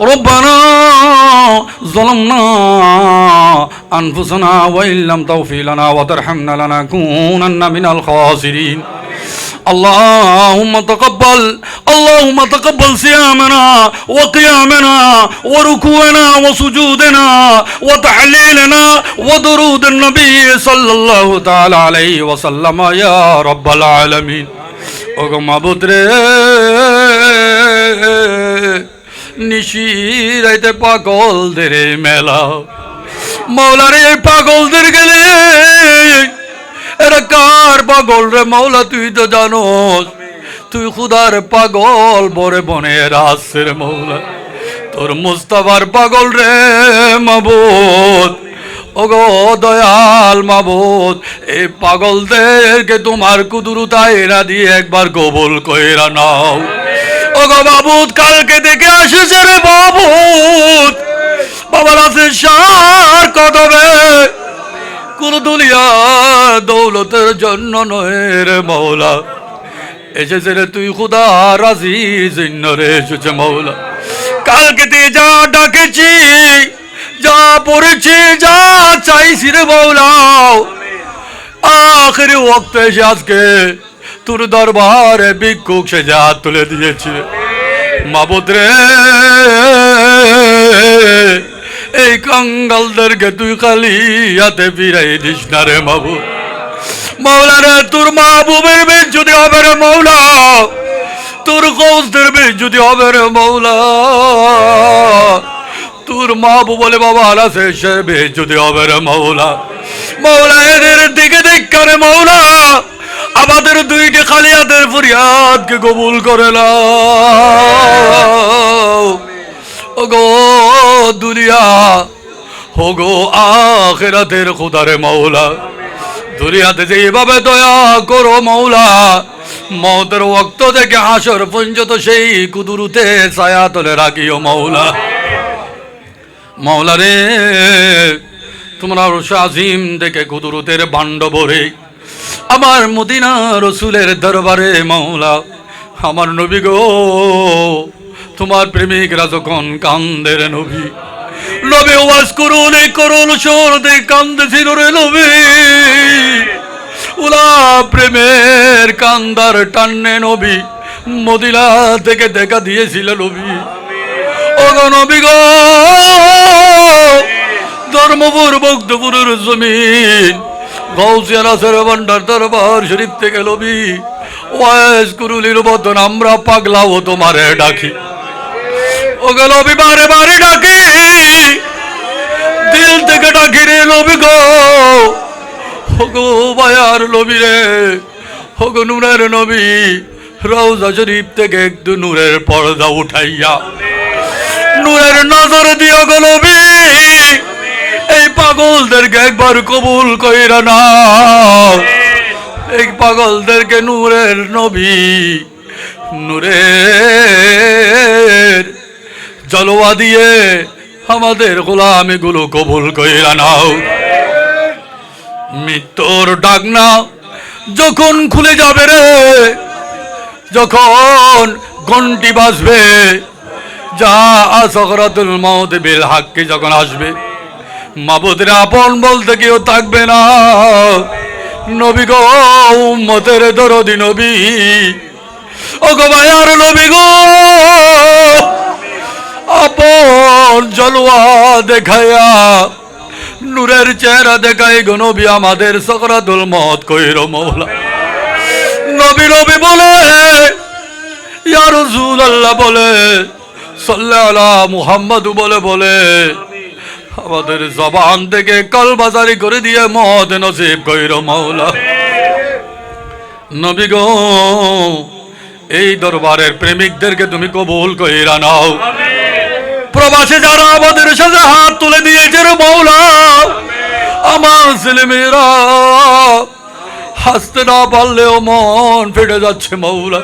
ربنا ظلمنا أنفسنا وإن لم تغفر لنا وترحمنا لنكونن من الخاسرين اللهم تقبل اللهم تقبل صيامنا وقيامنا وركوعنا وسجودنا وتحليلنا ودرود النبي صلى الله تعالى عليه وسلم يا رب العالمين ওগো মাবুদ রে নিশিরাইতে পাগলদের মেলা। মৌলার এই পাগলদের গেলে। এরা কার পাগল রে মৌলা, তুই তো জানোস। তুই খুদার পাগল বরে বনে রাসের মৌলা। তোর মুস্তাফার পাগল রে মাবুদ। ওগো দয়াল মাবুদ এই পাগলদেরকে তোমার কুদুরুতায় এরা দিয়ে একবার কবুল কইরা নাও। ওগো কালকে দেখে আসেছে রে বাবুদ। বাবার আছে সার কদবে কোন দুলিয়া দৌলতের জন্য নয় রে মৌলা। এসেছে রে তুই খুদা রাজি জিন্ন রে এসেছে মৌলা। কালকে তে যা ডাকেছি, যা পড়েছি, যা চাইছি রে মৌলাও আখেরি ওক্ত এসে আজকে তোর দরবারে ভিক্ষুক সে যা তুলে দিয়েছে। মাবুদ রে এই কঙ্গালদেরকে তুই খালি হাতে ফিরাই দিস না রে মাবুদ। মৌলা রে তোর মাহবুবের বেশ যদি হবে রে মৌলা তোর কৌশদের বেশ যদি হবে রে মৌলা তোর মাহবুব বলে বাবা আলাসে সে বেশ যদি হবে রে মৌলা মৌলা এদের দিকে দেখ রে মৌলা খালিয়াদের ফরিয়াদকে কবুল করে ওগো দুনিয়া হোগো আখেরাতের খুদারে মৌলা দুনিয়াতে যেভাবে দয়া করো মৌলা মৌতের ওক্ত থেকে হাসর পর্যন্ত সেই কুদুরুতে ছায়া তোলে রাখিও মৌলা মৌলা রে, তোমরা আজিম থেকে কুদুরুতের বান্ড ভরে আমার মদিনা রসুলের দরবারে মৌলা আমার নবী গো, তোমার প্রেমিকরা যখন কান্দের নবী। নবী, ওয়াজ করুন, এই করুন সোর দে কান্দেছিল রে নবী। উলা প্রেমের কান্দার টান্নে নবী, মদিনা থেকে দেখা দিয়েছিল নবী। ও গো নবী গো, ধর্মপুর বক্তপুরের জমিন গৌসিয়া নাসের ভান্ডার দরবার শরীফ থেকে লবি ওয়াজ কুরুলির বদন আমরা পাগলাও তোমারে ডাকি। ও গেল বারে বারে ডাকি। দিল থেকে ডাকি রে লবি গো। ও গো বায়ার লবি রে ও গো নুরের নবী। রওজা শরীফ থেকে একটু নূরের পর্দা উঠাইয়া। নূরের নজর দিও গো এই পাগলদেরকে একবার কবুল কইরা না এই পাগলদেরকে নূরের নবী, নূরের জলওয়া দিয়ে আমাদের গোলামি গুলো কবুল কইরা নাও। মৃত্যুর ডাক না যখন খুলে যাবে রে, যখন ঘন্টি বাজবে, যা আসরাতুল মউত বিল হাক্কি যখন আসবে মাবুদের আপন বলতে কেউ থাকবে না। নবী গো, উম্মতের দরদি নবী। ও গো ভাইয়ার নবী গো, আপন জলওয়া দেখায়া নূরের চেহারা দেখাই গো নবী, আমাদের সকরাতুল মত কইর মৌলা। নবী নবী বলে, ইয়া রাসূলুল্লাহ বলে, সাল্লাল্লাহু মুহাম্মদ বলে বলে। আমাদের জবান থেকে কলবাজারি করে দিয়ে মদ নসিব কইর মৌলা নবী গো, এই দরবারের প্রেমিকদেরকে তুমি কবুল কইরা নাও। প্রবাসে যারা আমাদের সাথে হাত তুলে দিয়েছে রে মৌলা আমার ছেলে মেয়েরা হাসতে না পারলেও মন ফেটে যাচ্ছে মৌলা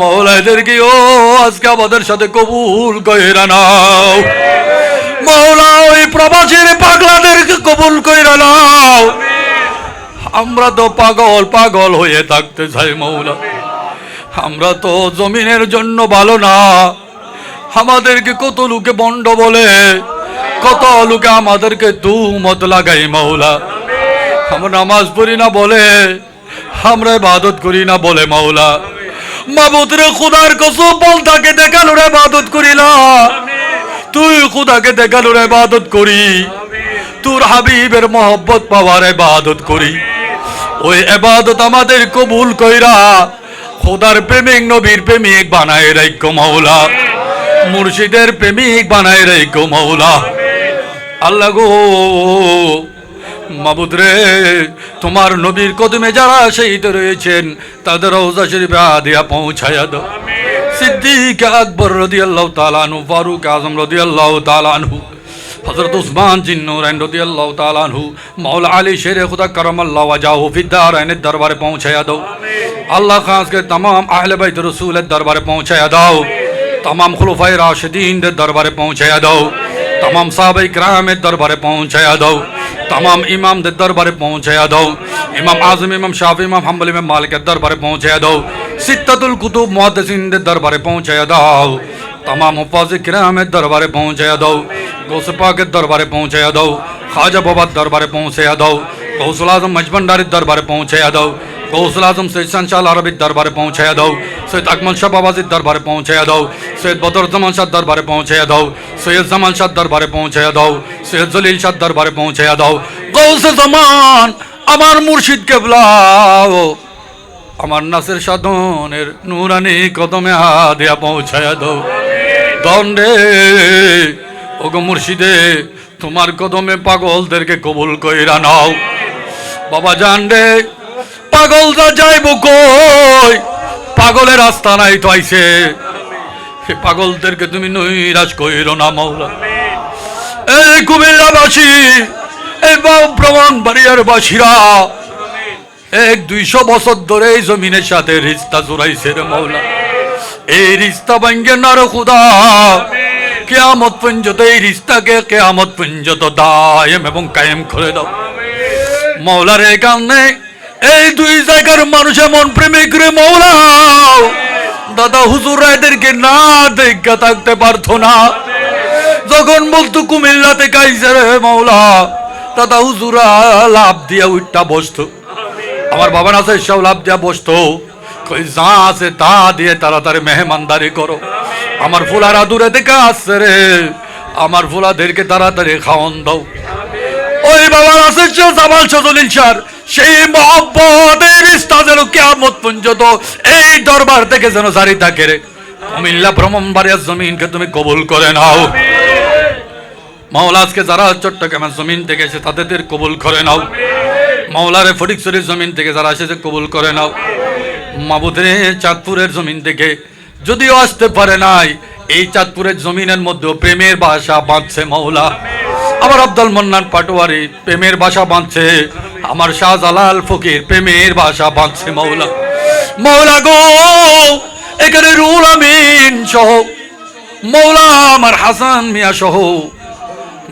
মৌলা এদেরকে ও আজকে আমাদের সাথে কবুল কইরা নাও। মৌলা ওই প্রবাসীর পাগলাদেরকে কবুল কইরা নাও। আমরা তো পাগল পাগল হয়ে থাকতে চাই মৌলা আমরা তো জমিনের জন্য ভালো না। আমাদেরকে কত লোকে বন্ড বলে, কত লোকে আমাদেরকে তু মত লাগাই মাওলা। আমরা নামাজ পড়ি না বলে, আমরা ইবাদত করি না বলে মাওলা। মাবুদ রে খুদার কসম বল তাকে দেখাল রে ইবাদত করি না। তুই খুদাকে দেখাল রে ইবাদত করি। তোর হাবিবের মহব্বত পাওয়ার ইবাদত করি। ওই ইবাদত আমাদের কবুল কইরা খোদার প্রেমিক নবীর প্রেমিক বানায় রাইক মাওলা। মুর্শিদের প্রেমিক বানায় রাইক মাওলা। আল্লাহ গো মাবুদ রে তোমার নবীর কদমে যারা শহীদ রয়েছেন তাদের রওজা শরীফে আদিয়া পৌঁছায়া দাও। सिद्दीक अकबर रदी अल्लाह तु फारूक आज़म रदी अल्लाह तु हज़रत उस्मान जिन नूरैन रदी अल्लाह तु मौला अली शेर खुदा करम अल्लाह वजाह फिदार दरबार पहुँचाया दो अल्लाह खास के तमाम अहल बैत रसूल दरबार पहुँचाया दाओ तमाम खलफा राशिदीन दरबार पहुँचाया दो तमाम साहब कराम दरबार पहुँचाया दो तमाम इमाम दरबार पहुँचाया दो इमाम आज़म इमाम शाफी इमाम हम्बल इमाम मालिक दरबार पहुँचाया दो সিদ্ধাতুল কুতুব মহাদেসিনদের দরবারে পৌঁছায় দাও তমাম হফাজ কিরামের দরবারে পৌঁছায় দাও গোসপাকের দরবারে পৌঁছায় দাও খাজা বাবার দরবারে পৌঁছায় দাও কৌশল আজম মজবন্ডারির দরবারে পৌঁছায় দাও কৌশল আজম সৈয়দ সঞ্চাল আরবির দরবারে পৌঁছায় দাও সৈয়দ আকমল শাহ বাবাজির দরবারে পৌঁছায় দাও সৈয়দ বদরুজ্জামান শাহ দরবারে পৌঁছায় দাও সৈয়দ জামান শাহ দরবারে পৌঁছায় দাও সৈয়দ জলিল শাহ দরবারে পৌঁছায় দাও কৌশ জামান আমার মুর্শিদ কেবলা আমার নাসের সাধনের নুরানি কদমে হাদিয়া পৌঁছায়া দাও। দণ্ডে, ওগো মুর্শিদে, তোমার কদমে পাগলদেরকে কবুল কইরা নাও। বাবা জান রে, পাগলরা যাইব কই? পাগলের রাস্তা নাই তো আইছে। সে পাগলদেরকে তুমি নৈরাজ কইরো না মাওলা। এই কুমিল্লাবাসী, এই ভ্রমণ বাড়িয়ার বাসীরা এক দুইশো বছর ধরে এই জমিনের সাথে রিস্তা জোড়াইছে রে মৌলা। এই রিস্তা ভাঙ্গে না রে খুদা। কেয়ামত পর্যন্ত এই রিস্তাকে কেয়ামত পর্যন্ত দায়েম এবং কায়েম করে দাও। মৌলার এই কারণে এই দুই জায়গার মানুষ এমন প্রেমিক রে মৌলা। দাদা হুজুর এদেরকে না দেখা থাকতে পারতো না। যখন বলতো, কুমিল্লাতে কাইছে রে মৌলা। দাদা হুজুরা লাভ দিয়া উঠটা বসতো। আমার বাবা সব লাভ দিয়া বসতো যা আছে তা দিয়ে তাড়াতাড়ি মেহমানদারি করো। আমার ফুলারা দূরে থেকে আসছে রে আমার ফুলাদেরকে তাড়াতাড়ি খাওয়ান দাও। ওই বাবার আছে জামাল সজলিল স্যার সেই মহব্বতের রিস্তা যেন কেমত পর্যন্ত এই দরবার থেকে যেন জারি থাকে রে। কুমিল্লা ভ্রমণ বাড়িয়ার জমিনকে তুমি কবুল করে নাও। মাওলা আজকে যারা চট্টগ্রামের জমিন থেকে এসে তাদের কবুল করে নাও। মাওলারে ফটিকছড়ির জমিন থেকে যারা এসেছে, কবুল করে নাও। মাবুদরে চাঁদপুরের জমিন থেকে যদিও আসতে পারে নাই, এই চাঁদপুরের জমিনের মধ্যেও প্রেমের বাসা বাঁধছে মাওলা। আমার আব্দুল মন্নান পাটোয়ারি, প্রেমের বাসা বাঁধছে। আমার শাহজালাল ফকির, প্রেমের বাসা বাঁধছে মাওলা। মাওলা গো, এখানে রুল আমিন সহ মৌলা আমার হাসান মিয়া সহ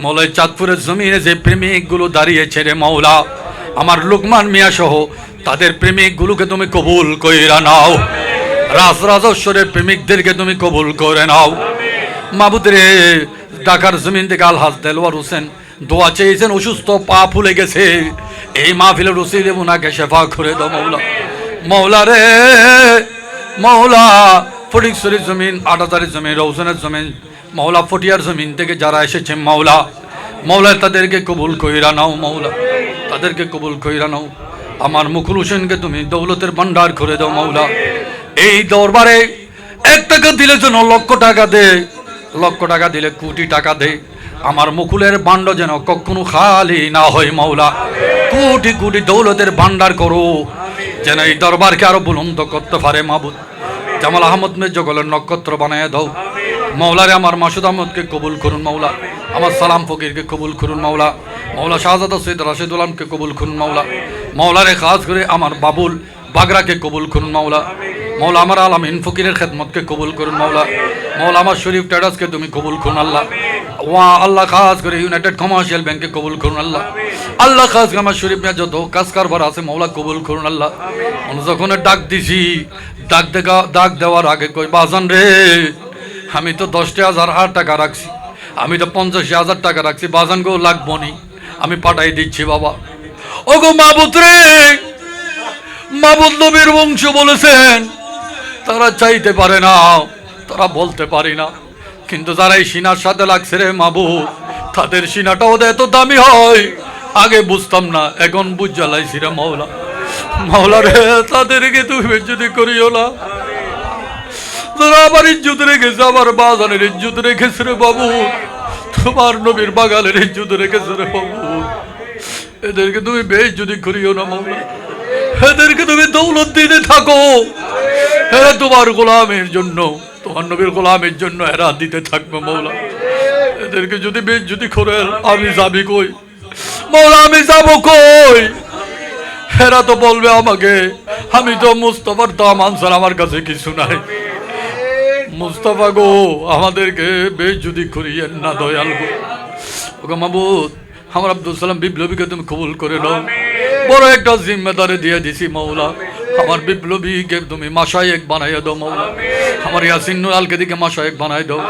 মৌলাই চাঁদপুরের জমিনে যে প্রেমিকগুলো দাঁড়িয়েছে রে মৌলা আমার লুকমান মিয়া সহ তাদের প্রেমিকগুলোকে তুমি কবুল কইরা নাও। রাজ রাজস্বরের প্রেমিকদেরকে তুমি কবুল করে নাও। মাবুদরে ঢাকার জমিন থেকে আলহাজ দেলওয়ার হোসেন দোয়া চেয়েছেন, অসুস্থ পা ফুলে গেছে। এই মাহফিলের রসিদে ওনাকে শেফা করে দাও মৌলা মৌলা রে মৌলা ফটিকশ্বরীর জমিন, আটাতারের জমিন রৌসনের জমিন মৌলা ফটিয়ার জমিন থেকে যারা এসেছে মৌলা মৌলা তাদেরকে কবুল কইরা নাও মৌলা তাদেরকে কবুল কইরা নাও। আমার মুকুল হোসেনকে তুমি দৌলতের ভান্ডার করে দাও মৌলা এই দরবারে এক টাকা দিলে যেন লক্ষ টাকা দে, লক্ষ টাকা দিলে কোটি টাকা দে। আমার মুকুলের বান্ড যেন কখনো খালি না হয়, মাওলা। কোটি কোটি দৌলতের ভান্ডার করো, যেন এই দরবারকে আরও বুলন্দ করতে পারে, মাবুদ। জামাল আহমদ মেজগলের নক্ষত্র বানায় দাও। মৌলারে আমার মাসুদ আহমদকে কবুল করুন মৌলা আমার সালাম ফকিরকে কবুল করুন, মাওলা। মৌলা শাহজাদা সৈয়দ রাশিদুল আলমকে কবুল করুন, মাওলা। মৌলারে খাস করে আমার বাবুল বাগরাকে কবুল করুন, মাওলা। মৌলা আমার আলামিন ফকিরের খেদমতকে কবুল করুন মৌলা মৌলা আমার শরীফ ট্রেডার্সকে তুমি কবুল করুন, আল্লাহ। ওয়া আল্লাহ খাস করে ইউনাইটেড কমার্শিয়াল ব্যাংকে কবুল করুন, আল্লাহ। আল্লাহ খাস করে আমার শরীফ যত কাজ কারবার আছে মৌলা কবুল করুন, আল্লাহ। আমি যখন ডাক দিছি, ডাক দেখা ডাক দেওয়ার আগে কই বাজান রে, আমি তো দশটি হাজার হাজার টাকা রাখছি। আমি তো পঞ্চাশ হাজার টাকা রাখছি বাজান গো লাগবো নি। আমি পাঠাই দিচ্ছি, বাবা। ও গো মাবুত রে মাবুদ নবীর বংশ বলেছেন, তারা চাইতে পারে না, তারা বলতে পারি না। কিন্তু যারা এই সিনার সাথে লাগছে রে মাবু তাদের সিনাটা ওদের এত দামি হয়, আগে বুঝতাম না, এখন বুঝ জ্বালাইছি রে মাওলা। মাওলা রে, তাদেরকে তুমি যদি করিও না। যারা আমার ইজ্জত রেখেছে, আমার বাজানের ইজ্জত রেখেছে রে বাবু। তোমার নবীর বাগানের ইজ্জত রেখেছে রে বাবু। এদেরকে তুমি বেশ যদি করিও না, মাওলা। এদেরকে তুমি দৌলত দিতে থাকো। এরা তোমার গোলামের জন্য, তোমার নবীর গোলামের জন্য এরা দিতে থাকবে মৌলা এদেরকে যদি বেশ যদি করে, আমি যাবি কই? মৌলা আমি যাব কই? এরা তো বলবে আমাকে, আমি তো মুস্তফার দাম আনসার, আমার কাছে কিছু নাই। মুস্তফা গো আমাদেরকে বেশ যদি করিয়েন না দয়াল গো। ওকে মাবুদ আমার আব্দুল সালাম বিপ্লবীকে তুমি কবুল করে নাও। বড় একটা জিম্মেদারে দিয়ে দিছি মৌলা আমার বিপ্লবীকে তুমি মাসায়েক বানাইয়া দাও মৌলা আমার ইয়াসিন আলকে দিকে মাসায় এক বানাই দাও।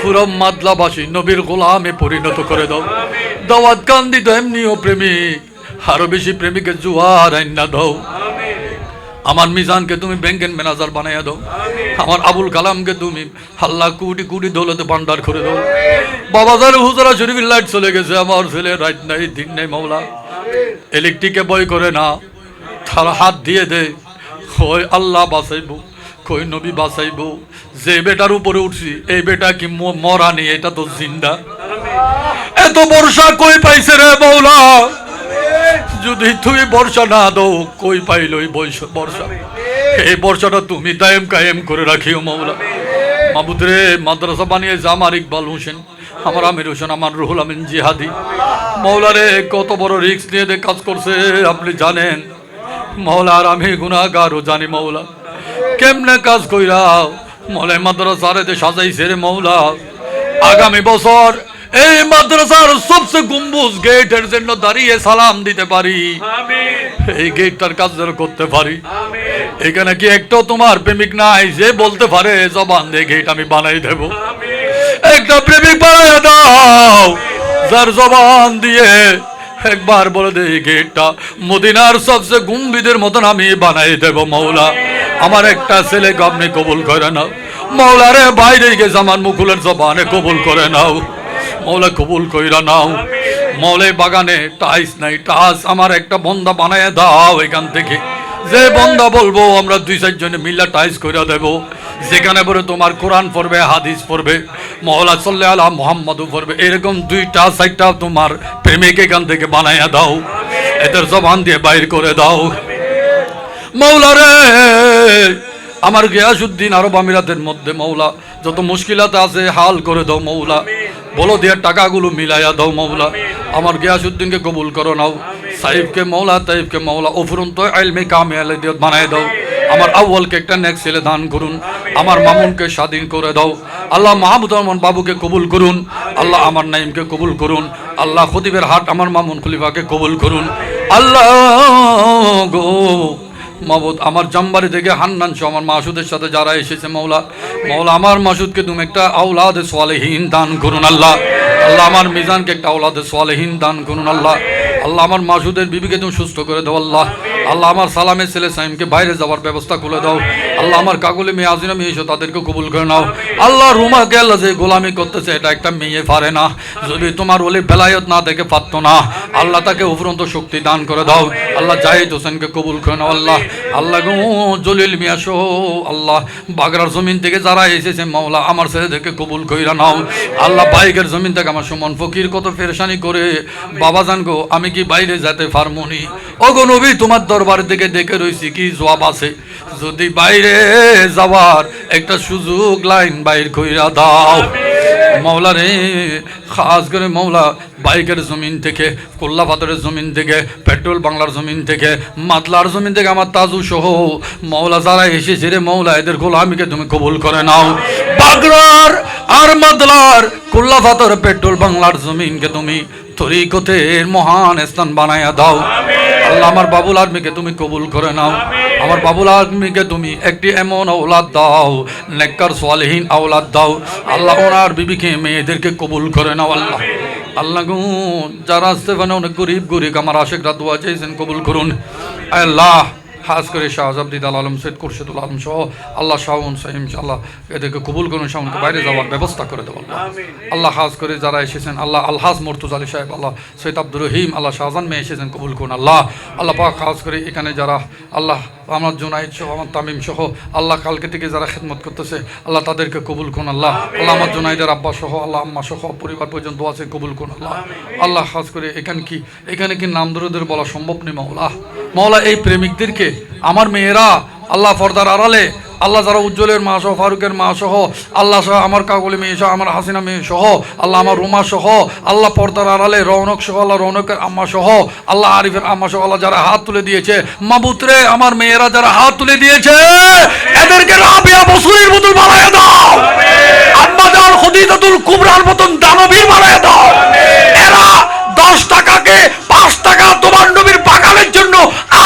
পুরো মাদলাবাসী নবীর গোলামে পরিণত করে দাও। দাওয়াত কান্দি তো এমনিও প্রেমিক আরও বেশি প্রেমিকের জুয়ার আইন না দাও। আমার মিজানকে তুমি ব্যাংকের ম্যানেজার বানাইয়া দাও। আমার আবুল কালামকে তুমি হাল্লা কুটি কুটি দৌলতে ভান্ডার করে দাও। বাবাজার হুজরা শরীফের লাইট চলে গেছে, আমার ছেলে রাত নাই, দিন নাই মাওলা। ইলেকট্রিকে বই করে না, তার হাত দিয়ে দে। কই আল্লাহ বাঁচাইব, কই নবী বাঁচাইব। যে বেটার উপরে উঠছি, এই বেটা কি মরা নেই, এটা তো জিন্দা। এত বর্ষা কই পাইছে রে মৌলা যদি তুই বর্ষা না দাও কই পাইল ওই বর্ষা এই বর্ষাটা তুমি দায়েম কায়েম করে রাখিও মৌলা মাবুদ রে মাদ্রাসা বানিয়েছে আমার ইকবাল হোসেন আমার আমির হোসেন আমার রুহুল আমিন জিহাদি। মৌলা রে কত বড় রিস্ক নিয়ে কাজ করছে আপনি জানেন? মৌলা আর আমি গুণাগারও জানি মৌলা কেমনে কাজ কইরা মলে মাদ্রাসা রে যে সাজাইছে রে মৌলা আগামী বছর এই মাদ্রাসার সবচেয়ে গম্বুজ গেটের জন্য দাঁড়িয়ে সালাম দিতে পারি। এই গেটটার কাজ যেন করতে পারি। এখানে কি একটাও তোমার প্রেমিক নাই যে বলতে পারে জবান দিয়ে গেট আমি বানাই দেব। একটা প্রেমিক বানাই দাও যার জবান দিয়ে একবার বলে দে গেটটা। মদিনার সবচেয়ে গুম্বিদের মতন আমি বানাই দেব মৌলা আমার একটা ছেলেকে আপনি কবুল করে নাও। মৌলারে বাইরে গেছে আমার মুকুলের জবানে কবুল করে নাও। মৌলা কবুল কইরা নাও। মৌলে বাগানে টাইস নাই, টাস আমার একটা বন্দা বানায় দাও এখান থেকে। যে বন্দা বলব, আমরা দুই চারজনে মিল্লা টাইস কইরা দেব। যেখানে পরে তোমার কোরআন পড়বে, হাদিস পড়বে, মহলা সাল্লাহ আলা মোহাম্মদও পড়বে, এরকম দুইটা, চারটা তোমার প্রেমিক এখান থেকে বানাইয়া দাও। এদের জবান দিয়ে বাইর করে দাও। মৌলা রে, আমার গিয়াসুদ্দিন আরব আমিরাতের মধ্যে মৌলা, যত মুশকিলাত আছে হাল করে দাও মৌলা। বলো দিয়ে টাকাগুলো মিলাইয়া দাও মৌলা আমার গিয়াসুদ্দিনকে কবুল করো নাও। সাহিবকে মৌলা তাইবকে মৌলা অফুরন্ত আইলমে কামে আলে দিয়ে বানায় দাও। আমার আউ্বালকে একটা নেক্সট ছেলে দান করুন। আমার মামুনকে স্বাধীন করে দাও। আল্লাহ মাহমুদ রহমান বাবুকে কবুল করুন। আল্লাহ আমার নাইমকে কবুল করুন। আল্লাহ খতিবের হাট আমার মামুন খলিফাকে কবুল করুন। আল্লাহ গো মাবুদ, আমার জাম্বারি থেকে হান্নান সহ আমার মাসুদের সাথে যারা এসেছে মৌলা মৌলা আমার মাসুদকে তুমি একটা আওলাদ সোয়ালেহীন দান করুন আল্লাহ। আল্লাহ আমার মিজানকে একটা আওলাদ সোয়ালেহীন দান করুন আল্লাহ। আল্লাহ আমার মাসুদের বিবিকে তুমি সুস্থ করে দাও আল্লাহ। আল্লাহ আমার সালামের ছেলে সাইমকে বাইরে যাওয়ার ব্যবস্থা করে দাও। আল্লাহ আমার কাকুলে মেয়ে আজিনা মেয়ে এসো তাদেরকে কবুল করে নাও। আল্লাহ রুমা আল্লাহ যে গোলামি করতেছে এটা একটা মেয়ে পারে না। যদি তোমার ওলি বেলায়ত না দেখে পারতো না আল্লাহ তাকে উপরন্ত শক্তি দান করে দাও। আল্লাহ জাহিদ হোসেনকে কবুল করে নাও আল্লাহ। আল্লাহ গো জলিল মিয়া আল্লাহ বাগরার জমিন থেকে যারা এসেছে মাওলা আমার ছেলেদেরকে কবুল কইরা নাও। আল্লাহ বাইকের জমিন থেকে আমার সুমন ফকির কত ফেরসানি করে বাবা জান গো আমি কি বাইরে যেতে পারমনি? ও গো নবী তোমার দরবার দিকে দেখে রইছি কি জবাব আছে? যদি বাইরে যাওয়ার একটা সুযোগ লাইন বাইর কইরা দাও। মৌলা রে খাস করে মৌলা বাইকের জমিন থেকে কোল্লা পাথরের জমিন থেকে পেট্রোল বাংলার জমিন থেকে মাতলার জমিন থেকে আমার তাজু সহ। মৌলা যারা এসেছে রে মৌলা এদের গোলামিকে তুমি কবুল করে নাও। বাগড়ার আর মাদলার কোল্লা পাথর পেট্রোল বাংলার জমিনকে তুমি তরিকতের মহান স্থান বানাইয়া দাও। আল্লাহ আমার বাবুল আর্মিকে তুমি কবুল করে নাও। আমার বাবুল আর্মিকে তুমি একটি এমন আওলাদ দাও নেককার সোয়ালহীন আওলাদ দাও। আল্লাহ ওনার বিবিকে মেয়েদেরকে কবুল করে নাও আল্লাহ। আল্লাহ গু যারা আসতে পারে অনেক গরিব গরিব আমার আশেকরা দোয়া চাইছেন কবুল করুন। আল্লাহ খাস করে শাহজাবদিদ আল আলম সৈয়দ খুরশেদুল আলম সহ আল্লাহ শাহুন সাহিম আল্লাহ এদেরকে কবুল করুন শাহুনকে বাইরে যাওয়ার ব্যবস্থা করে দেবো আল্লাহ। আল্লাহ খাস করে যারা এসেছেন আল্লাহ আলহাজ মর্তুজ আলী সাহেব আল্লাহ সৈয়দ আব্দুর রহিম আল্লাহ শাহজান মেয়ে এসেছেন কবুল করুন আল্লাহ। আল্লাহ পাক খাস করে এখানে যারা আল্লাহ আমার জোনাইদ সহ আমার তামিম সহ আল্লাহ কালকে থেকে যারা খেদমত করতেছে আল্লাহ তাদেরকে কবুল করুন আল্লাহ। আল্লাহ আমার জোনাইদের আব্বা সহ আল্লাহ আম্মা সহ পরিবার পর্যন্ত আছে কবুল করুন আল্লাহ। আল্লাহ খাস করে এখানে কি এখানে কি নাম দরুদের বলা সম্ভব নেই মাওলা? মাওলা এই প্রেমিকদেরকে, আমার মেয়েরা, আল্লাহ ফর্দার আড়ালে, আল্লাহ যারা উজ্জ্বলের মা সহ, ফারুকের মা সহ, আল্লাহ সহ, আমার কাকলি মেয়ে সহ, আমার হাসিনা মেয়ে সহ, আল্লাহ আমার রুমা সহ, আল্লাহ পর্দার আড়ালে রৌনক সহ, আল্লাহ রৌনকের আম্মা সহ, আল্লাহ আরিফের আম্মা সহ, আল্লাহ যারা হাত তুলে দিয়েছে, মাবুতরে, আমার মেয়েরা যারা হাত তুলে দিয়েছে, এদেরকে রাবিয়া বসুরের মতন বানায় দাও। আম্মা জান খদিজাতুল কুবরার মতন দানবীর বানায় দাও। এরা দশ টাকাকে পাঁচ টাকা তোমার নবীর বাগানের জন্য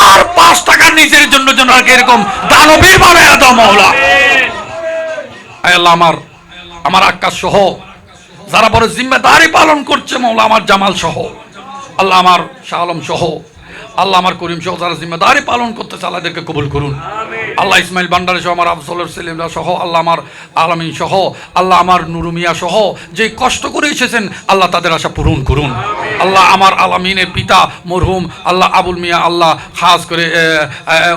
আর পাঁচ টাকা নিজের জন্য যেন এরকম দানবীর ভাবে দাও মহলা। আল্লাহ, আমার আমার আকাশ সহ যারা বড় জিম্মেদারি পালন করছে মৌলা আমার জামাল সহ, আল্লাহ আমার শাহ আলম সহ, আল্লাহ আমার করিম সহ যারা জিম্মেদারি পালন করতে চালাদেরকে কবুল করুন। আল্লাহ ইসমাইল ভান্ডারি সহ আমার আফজলর সেলিমরা সহ, আল্লাহ আমার আলমিন সহ, আল্লাহ আমার নুরুমিয়া সহ যে কষ্ট করে এসেছেন, আল্লাহ তাদের আশা পূরণ করুন। আল্লাহ আমার আলামিনের পিতা মরহুম, আল্লাহ আবুল মিয়া, আল্লাহ খাস করে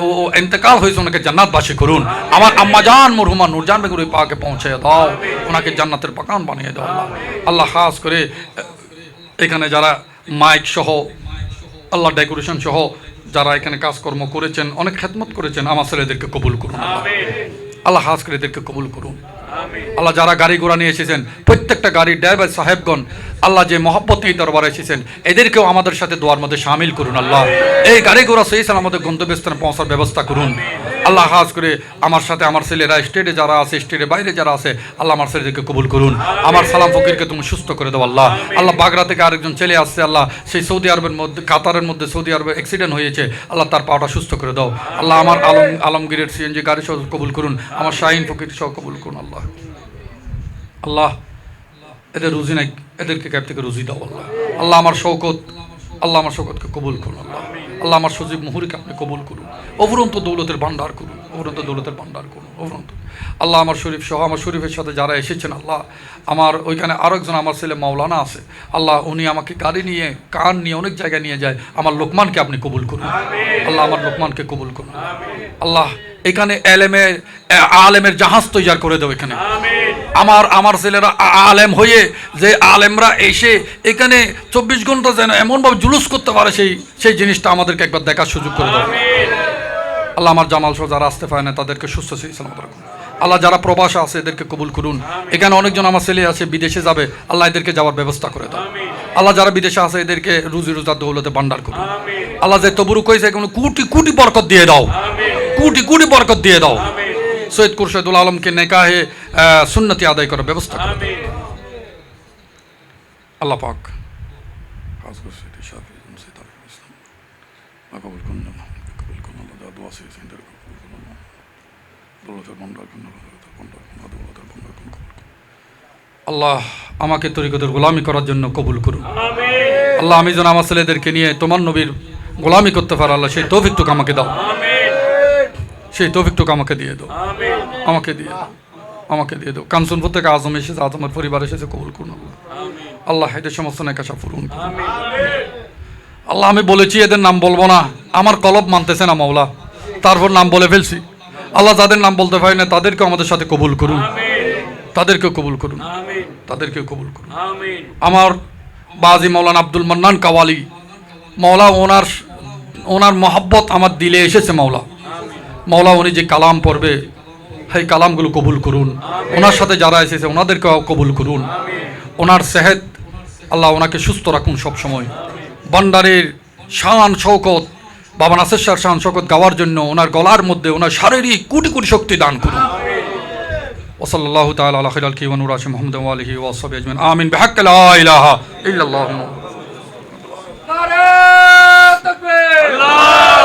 ও এন্তেকাল হয়েছে, ওনাকে জান্নাতবাসী করুন। আমার আম্মা জান মরহুমা নুরজান বেগুরি পাকে পৌঁছে দাও, ওনাকে জান্নাতের পাকান বানিয়ে দাও আল্লাহ। আল্লাহ খাস করে, এখানে যারা মাইক সহ, আল্লাহ ডেকোরেশন সহ যারা এখানে কাজকর্ম করেছেন, অনেক খেদমত করেছেন, আমার ছেলেদেরকে কবুল করুন। আল্লাহ আল্লাহ হাজ করে এদেরকে কবুল করুন। আল্লাহ যারা গাড়ি ঘোড়া নিয়ে এসেছেন, প্রত্যেকটা গাড়ির ড্রাইভার সাহেবগণ, আল্লাহ যে মহব্বত নিয়ে দরবার এসেছেন, এদেরকেও আমাদের সাথে দোয়ার মধ্যে সামিল করুন, আল্লাহ। এই গাড়ি ঘোড়া সেই আমাদের গন্তব্যস্থানে পৌঁছার ব্যবস্থা করুন। আল্লাহ হাজ করে আমার সাথে আমার ছেলেরা স্টেটে যারা আছে স্টেটের বাইরে যারা আছে, আল্লাহ আমার ছেলেদেরকে কবুল করুন। আমার সালাম ফকিরকে তুমি সুস্থ করে দাও, আল্লাহ। আল্লাহ বাগরা থেকে আরেকজন ছেলে আসছে, আল্লাহ, সেই সৌদি আরবের মধ্যে, কাতারের মধ্যে সৌদি আরবে অ্যাক্সিডেন্ট হয়েছে, আল্লাহ তার পাওয়াটা সুস্থ করে দাও। আল্লাহ আমার আলম আলমগীরের সিএনজি গাড়ি সহ কবুল করুন, আমার শাহিন ফকির সহ কবুল করুন, আল্লাহ। আল্লাহ, এদের রুজি নাই, এদেরকে ক্যাব থেকে রুজি দাও, আল্লাহ। আল্লাহ আমার শৌকত আল্লাহ আমার শকতকে কবুল করুন, আল্লাহ। আল্লাহ আমার সজীব মুহুরিকে আপনি কবুল করুন। অফুরন্ত দৌলতের ভান্ডার করুন। অফুরন্ত দৌলতের ভান্ডার করুন অফুরন্ত আল্লাহ আমার শরীফ সহ আমার শরীফের সাথে যারা এসেছেন আল্লাহ আমার ওইখানে আরও একজন আমার ছেলে মাওলানা আছে আল্লাহ উনি আমাকে গাড়ি নিয়ে কান নিয়ে অনেক জায়গায় নিয়ে যায় আমার লোকমানকে আপনি কবুল করুন। আল্লাহ আমার লোকমানকে কবুল করুন। আল্লাহ এখানে এলেমের আলেমের জাহাজ তৈরি করে দেবো এখানে। আমার আমার ছেলেরা আলেম হয়ে যে আলেমরা এসে এখানে চব্বিশ ঘণ্টা যেন এমনভাবে জুলুস করতে পারে সেই সেই জিনিসটা আমাদেরকে একবার দেখার সুযোগ করে দাও। আল্লাহ আমার জামাল সহ যারা আসতে পারে না তাদেরকে সুস্থ সেই সালামত রাখুন। আল্লাহ যারা প্রবাসে আছে এদেরকে কবুল করুন। এখানে অনেকজন আমার ছেলে আছে বিদেশে যাবে আল্লাহ এদেরকে যাওয়ার ব্যবস্থা করে দাও। আল্লাহ যারা বিদেশে আছে এদেরকে রুজি রোজার দৌলতে ভান্ডার করুন। আল্লাহ যে তবুরু কইছে কোনো কোটি কোটি বরকত দিয়ে দাও। কোটি কোটি বরকত দিয়ে দাও। সৈয়দ কুরশেদুল আলমকে নেকাহে সুন্নতি আদায় করার ব্যবস্থা করে দাও। আল্লাহ পাক। খাস করে আল্লাহ আমাকে তরিকতের গোলামি করার জন্য কবুল করুন আল্লাহ আমি যেন আমার ছেলেদেরকে নিয়ে তোমার নবীর গোলামি করতে পারো আল্লাহ সেই তৌফিকটুকু আমাকে দাও সেই তৌফিকটুকু আমাকে দিয়ে দাও আমাকে দিয়ে দাও আমাকে দিয়ে দাও কাঞ্চনপুর থেকে আজম এসেছে আজমের পরিবার এসেছে কবুল করুন আল্লাহ আল্লাহ এদের সমস্ত নেকাশা পূরণ করুন আল্লাহ আমি বলেছি এদের নাম বলব না আমার কলব মানতেছে না মাওলা তারপর নাম বলে ফেলছি আল্লাহ যাদের নাম বলতে পারি না তাদেরকে আমাদের সাথে কবুল করুন। তাদেরকেও কবুল করুন। তাদেরকেও কবুল করুন। আমার বাজি মৌলানা আব্দুল মান্নান কাওয়ালি মৌলা ওনার ওনার মহাব্বত আমার দিলে এসেছে মৌলা মৌলা উনি যে কালাম পড়বে সেই কালামগুলো কবুল করুন। ওনার সাথে যারা এসেছে ওনাদেরকেও কবুল করুন। ওনার সেহেদ আল্লাহ ওনাকে সুস্থ রাখুন সবসময়। বান্ডারের শান শৌকত বাবা নাসের শাহ শকত গাওয়ার জন্য ওনার গলার মধ্যে ওনার শারীরিক কোটি কোটি শক্তি দান করুন। ওসল্লাহ তালা আল্লাহ খিলাল কিওয়ান রাশি মোহাম্মদ আলহি ওয়াসবি আজমিন আমিন। বেহাক ইল্লাহ নারে তাকবীর।